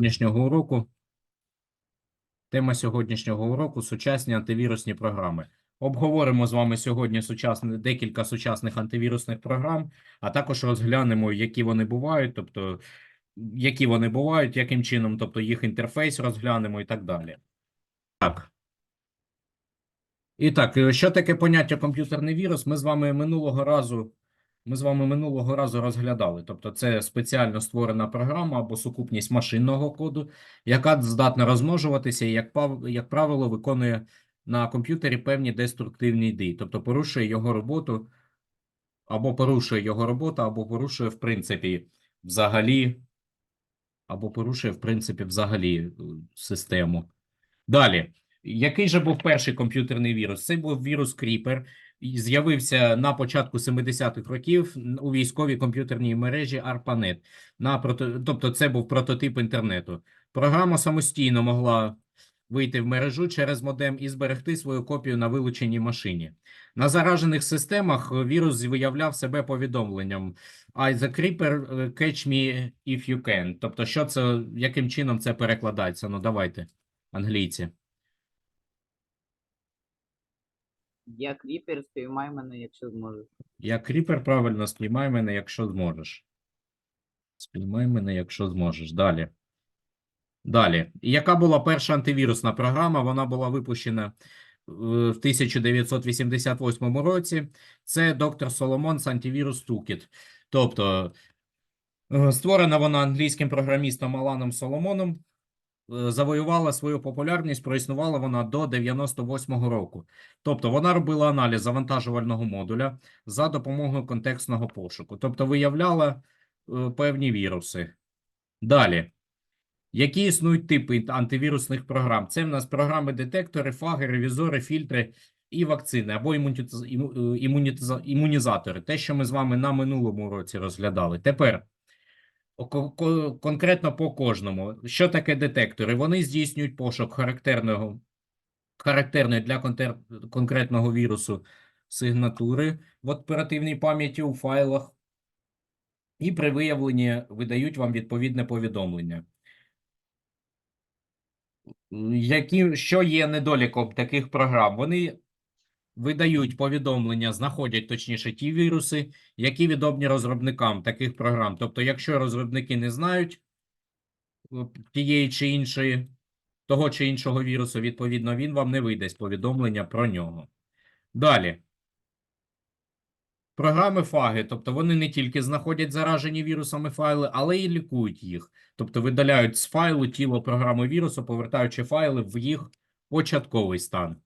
сьогоднішнього уроку. Тема сьогоднішнього уроку сучасні антивірусні програми. Обговоримо з вами сьогодні сучасні, декілька сучасних антивірусних програм, а також розглянемо, які вони бувають, тобто, які вони бувають, яким чином, тобто їх інтерфейс розглянемо і так далі. Так. І так, е, що таке поняття комп'ютерний вірус? Ми з вами минулого разу ми з вами минулого разу розглядали. Тобто, це спеціально створена програма або сукупність машинного коду, яка здатна розмножуватися і, як, правило, виконує на комп'ютері певні деструктивні дії, тобто порушує його роботу, або порушує його роботу, або порушує, в принципі, взагалі, або порушує, в принципі, взагалі е, систему. Далі. Який же був перший комп'ютерний вірус? Це був вірус Creeper. З'явився на початку 70-х років у військовій комп'ютерній мережі ARPANET. На прото... Тобто це був прототип інтернету. Програма самостійно могла вийти в мережу через модем і зберегти свою копію на вилученій машині. На заражених системах вірус виявляв себе повідомленням I the creeper, catch me if you can. Тобто, що це, яким чином це перекладається? Ну, давайте, англійці. Я кріпер, спіймай мене, якщо зможеш. Я кріпер, правильно, спіймай мене, якщо зможеш. Спіймай мене, якщо зможеш. Далі. Далі. Яка була перша антивірусна програма? Вона була випущена е, в 1988 році. Це доктор Solomons антивірус Toolkit. Тобто, е, створена вона англійським програмістом Аланом Соломоном. Е, Завоювала свою популярність, проіснувала вона до 98-го року. Тобто вона робила аналіз завантажувального модуля за допомогою контекстного пошуку, тобто виявляла е, певні віруси. Далі. Які існують типи антивірусних програм? Це в нас програми-детектори, фаги, ревізори, фільтри і вакцини або е, імунізатори. Те, що ми з вами на минулому році розглядали. Тепер конкретно по кожному. Що таке детектори? Вони здійснюють пошук характерного характерної для конкретного вірусу сигнатури в оперативній пам'яті у файлах, і при виявленні видають вам відповідне повідомлення. Які, що є недоліком таких програм? Вони видають повідомлення, знаходять точніше ті віруси, які відомі розробникам таких програм. Тобто, якщо розробники не знають е, тієї чи іншої того чи іншого вірусу, відповідно, він вам не видасть повідомлення про нього. Далі. Програми фаги, тобто вони не тільки знаходять заражені вірусами файли, але й лікують їх. Тобто видаляють з файлу тіло програми вірусу, повертаючи файли в їх початковий стан.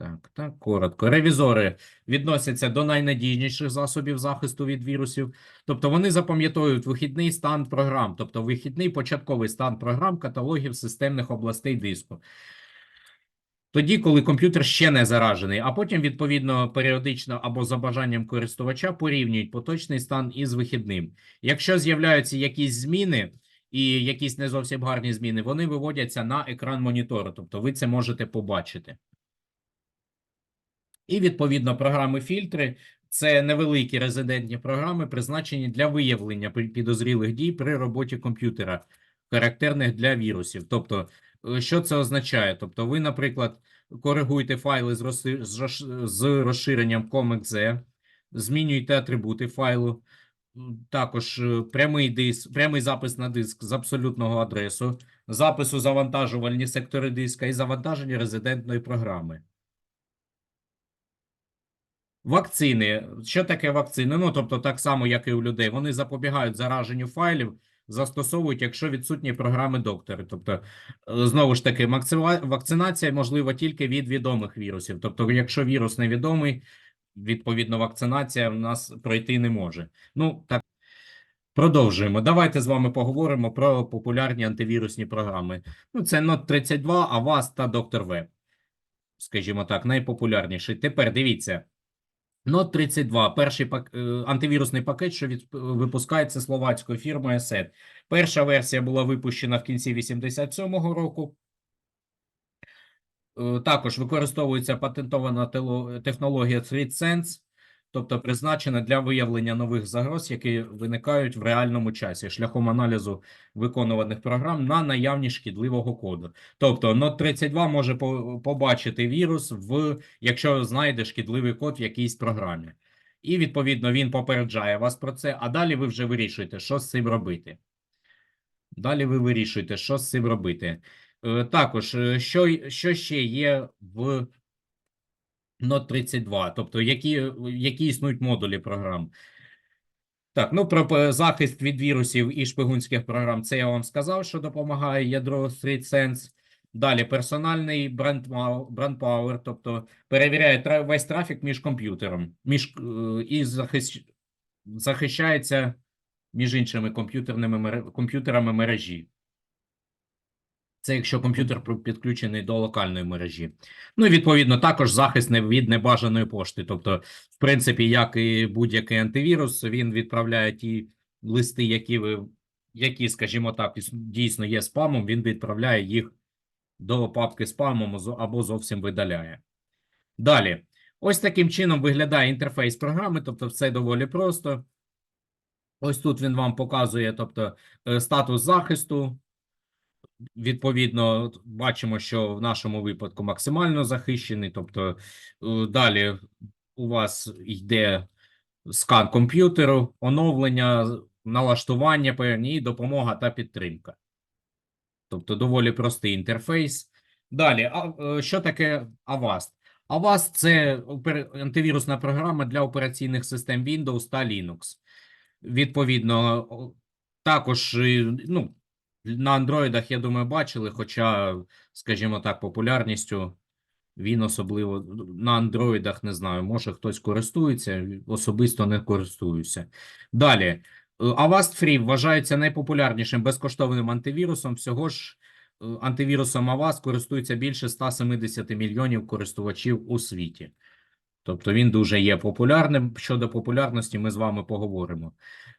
Так, так, коротко. Ревізори відносяться до найнадійніших засобів захисту від вірусів. Тобто вони запам'ятовують вихідний стан програм, тобто вихідний початковий стан програм каталогів системних областей диску. Тоді, коли комп'ютер ще не заражений, а потім, відповідно, періодично або за бажанням користувача порівнюють поточний стан із вихідним. Якщо з'являються якісь зміни і якісь не зовсім гарні зміни, вони виводяться на екран монітору, тобто ви це можете побачити. І відповідно програми фільтри це невеликі резидентні програми, призначені для виявлення підозрілих дій при роботі комп'ютера, характерних для вірусів. Тобто, е, що це означає? Тобто, ви, наприклад, коригуєте файли з, розши- з розш- з розширенням COMEXE, змінюєте атрибути файлу, також е, прямий диск, прямий запис на диск з абсолютного адресу, запису завантажувальні сектори диска і завантаження резидентної програми. Вакцини. Що таке вакцини? Ну, тобто, так само, як і у людей, вони запобігають зараженню файлів, застосовують, якщо відсутні програми доктори. Тобто, е, знову ж таки, вакцинація можлива тільки від відомих вірусів. Тобто, якщо вірус невідомий, відповідно, вакцинація в нас пройти не може. Ну, так. Продовжуємо. Давайте з вами поговоримо про популярні антивірусні програми. Ну, це Note 32, Avast та Dr. Web. Скажімо так, найпопулярніший. Тепер дивіться. Note 32 – перший пак... е, антивірусний пакет, що від... випускається словацькою фірмою SET. Перша версія була випущена в кінці 87-го року. Е, Також використовується патентована тело- технологія ThreadSense. Тобто призначена для виявлення нових загроз, які виникають в реальному часі шляхом аналізу виконуваних програм на наявність шкідливого коду. Тобто Node 32 може по- побачити вірус, в, якщо знайде шкідливий код в якійсь програмі. І, відповідно, він попереджає вас про це, а далі ви вже вирішуєте, що з цим робити. Далі ви вирішуєте, що з цим робити. Е, Також, е, що, що ще є в Node 32, тобто які, які існують модулі програм. Так, ну про захист від вірусів і шпигунських програм, це я вам сказав, що допомагає ядро StreetSense. Далі персональний бренд Power, тобто перевіряє весь трафік між комп'ютером між, е, і захищ, захищається між іншими комп'ютерними комп'ютерами мережі. Це якщо комп'ютер підключений до локальної мережі. Ну і відповідно також захист від небажаної пошти. Тобто, в принципі, як і будь-який антивірус, він відправляє ті листи, які ви, які, скажімо так, дійсно є спамом, він відправляє їх до папки спамом або зовсім видаляє. Далі, ось таким чином виглядає інтерфейс програми, тобто все доволі просто. Ось тут він вам показує, тобто, е, статус захисту. Відповідно, бачимо, що в нашому випадку максимально захищений. Тобто, е, далі у вас йде скан комп'ютеру, оновлення, налаштування і допомога та підтримка. Тобто, доволі простий інтерфейс. Далі, е, що таке Avast? Avast – це антивірусна програма для операційних систем Windows та Linux. Відповідно, також е, ну, на андроїдах, я думаю, бачили, хоча, скажімо так, популярністю він особливо на андроїдах не знаю, може хтось користується, особисто не користуюся. Далі, е, Avast Free вважається найпопулярнішим безкоштовним антивірусом. Всього ж е, антивірусом Avast користується більше 170 мільйонів користувачів у світі. Тобто він дуже є популярним. Щодо популярності, ми з вами поговоримо.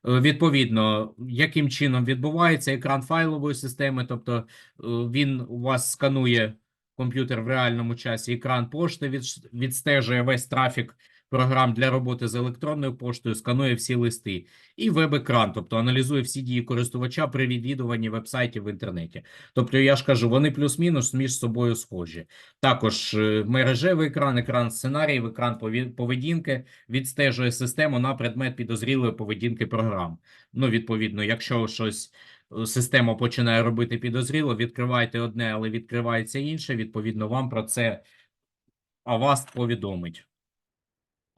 Е, Відповідно, яким чином відбувається екран файлової системи, тобто е, він у вас сканує комп'ютер в реальному часі, екран пошти від відстежує весь трафік програм для роботи з електронною поштою, сканує всі листи, і веб-екран, тобто аналізує всі дії користувача при відвідуванні вебсайтів в інтернеті. Тобто, я ж кажу, вони плюс-мінус між собою схожі. Також е, мережевий екран, екран сценаріїв, екран поведінки відстежує систему на предмет підозрілої поведінки програм. Ну, відповідно, якщо щось е, система починає робити підозріло, відкривайте одне, але відкривається інше. Відповідно, вам про це Avast повідомить.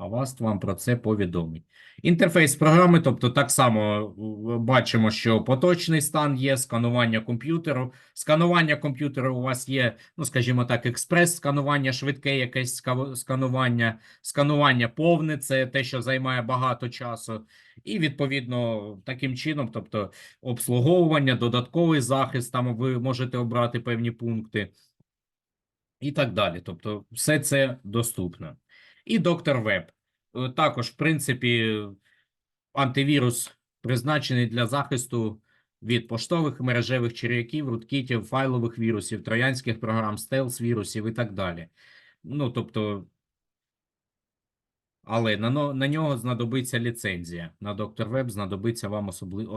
Avast вам про це повідомить. Інтерфейс програми, тобто так само е, бачимо, що поточний стан є, сканування комп'ютеру. Сканування комп'ютеру у вас є, ну, скажімо так, експрес-сканування, швидке якесь сканування, сканування повне, це те, що займає багато часу. І, відповідно, таким чином, тобто обслуговування, додатковий захист, там ви можете обрати певні пункти і так далі. Тобто, все це доступно. І доктор Веб. Е, Також, в принципі, антивірус призначений для захисту від поштових мережевих черв'яків, руткітів, файлових вірусів, троянських програм, стелс-вірусів і так далі. Ну, тобто, але на, на нього знадобиться ліцензія. На доктор Веб знадобиться вам особли,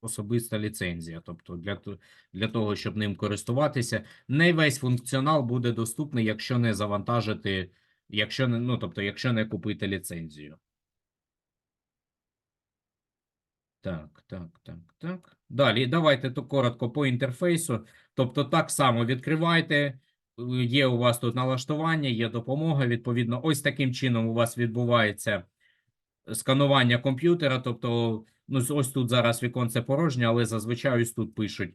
особиста ліцензія. Тобто, для, для того, щоб ним користуватися, не весь функціонал буде доступний, якщо не завантажити, якщо не, ну, тобто, якщо не купити ліцензію. Так, так, так, так. Далі, давайте то коротко по інтерфейсу. Тобто, так само відкривайте. Є у вас тут налаштування, є допомога. Відповідно, ось таким чином у вас відбувається сканування комп'ютера. Тобто, ну, ось тут зараз віконце порожнє, але зазвичай ось тут пишуть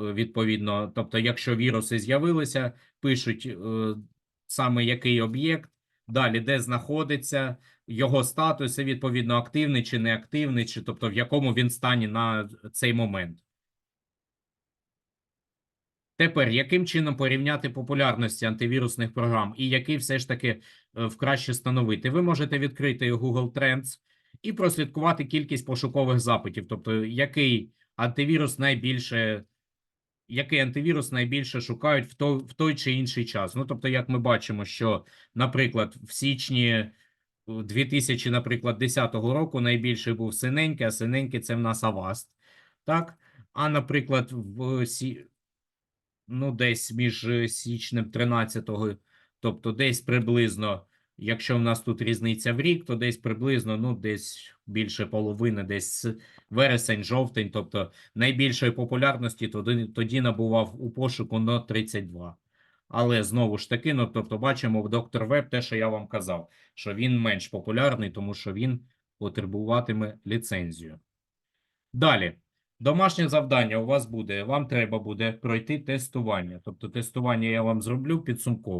е, відповідно. Тобто, якщо віруси з'явилися, пишуть е, саме який об'єкт, далі де знаходиться, його статус, і відповідно активний чи неактивний, чи тобто в якому він стані на цей момент. Тепер, яким чином порівняти популярності антивірусних програм і який все ж таки е, вкраще становити? Ви можете відкрити Google Trends і прослідкувати кількість пошукових запитів, тобто який антивірус найбільше, який антивірус найбільше шукають в той, в той чи інший час. Ну, тобто, як ми бачимо, що, наприклад, в січні у 2000, наприклад, 10 року найбільший був синенький, а синенький це в нас Аваст. Так? А, наприклад, в ну, десь між січнем 13-го, тобто десь приблизно, якщо в нас тут різниця в рік, то десь приблизно, ну, десь більше половини, десь вересень, жовтень, тобто найбільшої популярності тоді, тоді набував у пошуку Note 32. Але знову ж таки, ну, тобто бачимо в доктор Веб те, що я вам казав, що він менш популярний, тому що він потребуватиме ліцензію. Далі. Домашнє завдання у вас буде. Вам треба буде пройти тестування. Тобто тестування я вам зроблю підсумково.